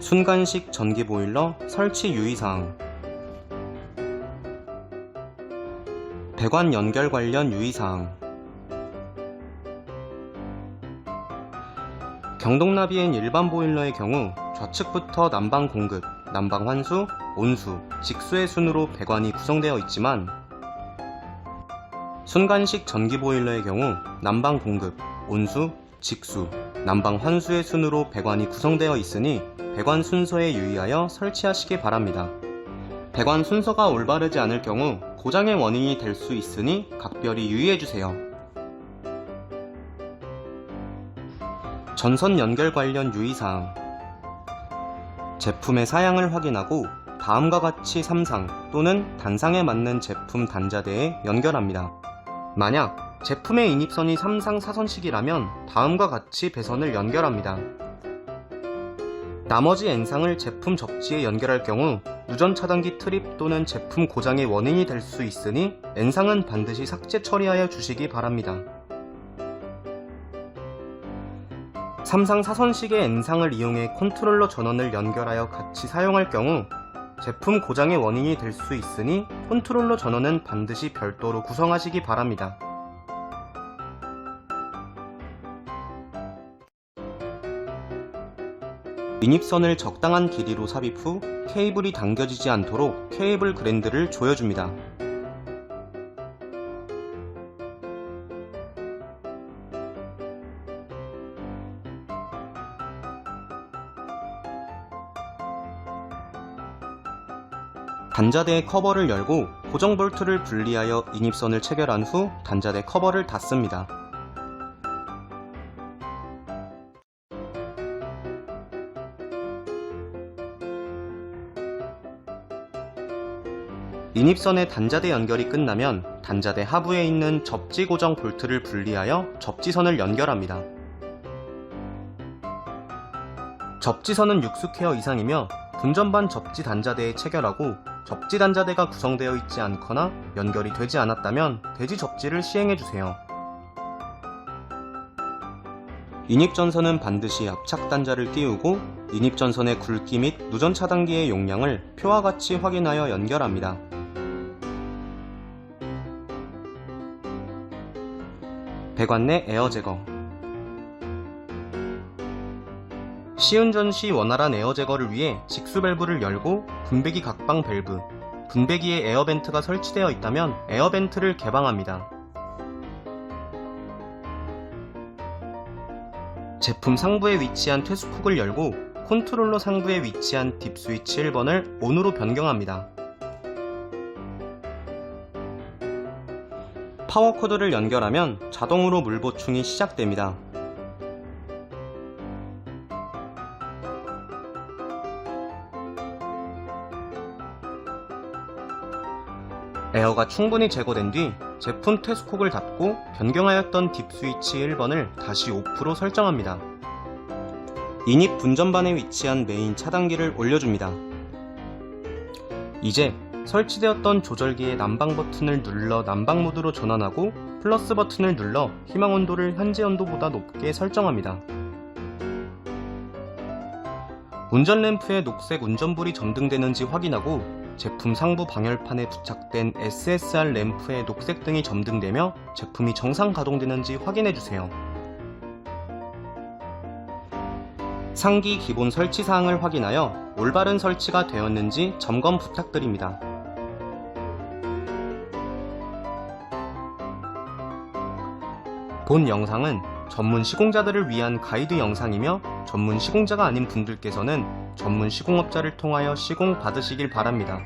순간식 전기 보일러 설치 유의사항. 배관 연결 관련 유의사항. 경동나비엔 일반 보일러의 경우 좌측부터 난방 공급, 난방 환수, 온수, 직수의 순으로 배관이 구성되어 있지만 순간식 전기 보일러의 경우 난방 공급, 온수, 직수, 난방 환수의 순으로 배관이 구성되어 있으니 배관 순서에 유의하여 설치하시기 바랍니다. 배관 순서가 올바르지 않을 경우 고장의 원인이 될 수 있으니 각별히 유의해주세요. 전선 연결 관련 유의사항 제품의 사양을 확인하고 다음과 같이 3상 또는 단상에 맞는 제품 단자대에 연결합니다. 만약 제품의 인입선이 3상 사선식이라면 다음과 같이 배선을 연결합니다. 나머지 N상을 제품 접지에 연결할 경우 누전 차단기 트립 또는 제품 고장의 원인이 될 수 있으니 N상은 반드시 삭제 처리하여 주시기 바랍니다. 3상 사선식의 N상을 이용해 컨트롤러 전원을 연결하여 같이 사용할 경우 제품 고장의 원인이 될 수 있으니 컨트롤러 전원은 반드시 별도로 구성하시기 바랍니다. 인입선을 적당한 길이로 삽입 후 케이블이 당겨지지 않도록 케이블 그랜드를 조여줍니다. 단자대의 커버를 열고 고정 볼트를 분리하여 인입선을 체결한 후 단자대 커버를 닫습니다. 인입선의 단자대 연결이 끝나면 단자대 하부에 있는 접지 고정 볼트를 분리하여 접지선을 연결합니다. 접지선은 6스퀘어 이상이며 분전반 접지 단자대에 체결하고 접지 단자대가 구성되어 있지 않거나 연결이 되지 않았다면 대지 접지를 시행해주세요. 인입전선은 반드시 압착 단자를 띄우고 인입전선의 굵기 및 누전 차단기의 용량을 표와 같이 확인하여 연결합니다. 배관 내 에어 제거 시운전 시 원활한 에어 제거를 위해 직수 밸브를 열고 분배기 각방 밸브, 분배기에 에어 벤트가 설치되어 있다면 에어 벤트를 개방합니다. 제품 상부에 위치한 퇴수콕을 열고 컨트롤러 상부에 위치한 딥 스위치 1번을 ON으로 변경합니다. 파워 코드를 연결하면 자동으로 물 보충이 시작됩니다. 에어가 충분히 제거된 뒤 제품 테스콕을 닫고 변경하였던 딥 스위치 1번을 다시 오프로 설정합니다. 인입 분전반에 위치한 메인 차단기를 올려줍니다. 이제 설치되었던 조절기의 난방 버튼을 눌러 난방 모드로 전환하고 플러스 버튼을 눌러 희망 온도를 현재 온도보다 높게 설정합니다. 운전 램프에 녹색 운전불이 점등되는지 확인하고 제품 상부 방열판에 부착된 SSR 램프에 녹색 등이 점등되며 제품이 정상 가동되는지 확인해 주세요. 상기 기본 설치 사항을 확인하여 올바른 설치가 되었는지 점검 부탁드립니다. 본 영상은 전문 시공자들을 위한 가이드 영상이며 전문 시공자가 아닌 분들께서는 전문 시공업자를 통하여 시공 받으시길 바랍니다.